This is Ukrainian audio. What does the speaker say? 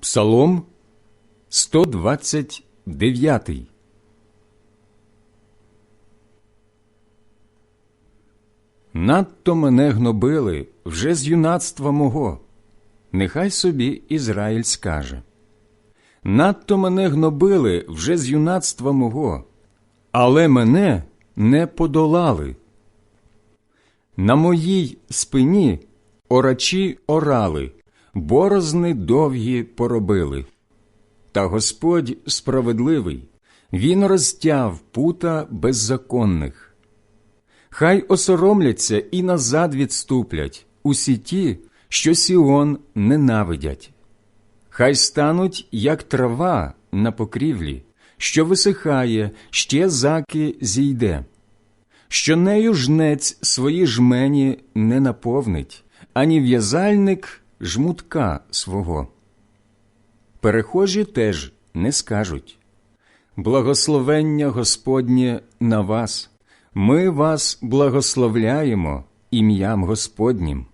Псалом 129 Надто мене гнобили вже з юнацтва мого. Нехай собі Ізраїль скаже. Надто мене гнобили вже з юнацтва мого, але мене не подолали. На моїй спині орачі орали, борозни довгі поробили. Та Господь справедливий, Він розтяв пута беззаконних. Хай осоромляться і назад відступлять усі ті, що Сіон ненавидять. Хай стануть, як трава на покрівлі, що висихає, ще заки зійде, що нею жнець свої жмені не наповнить, ані в'язальник жмутка свого. Перехожі теж не скажуть Благословення Господнє на вас, ми вас благословляємо ім'ям Господнім.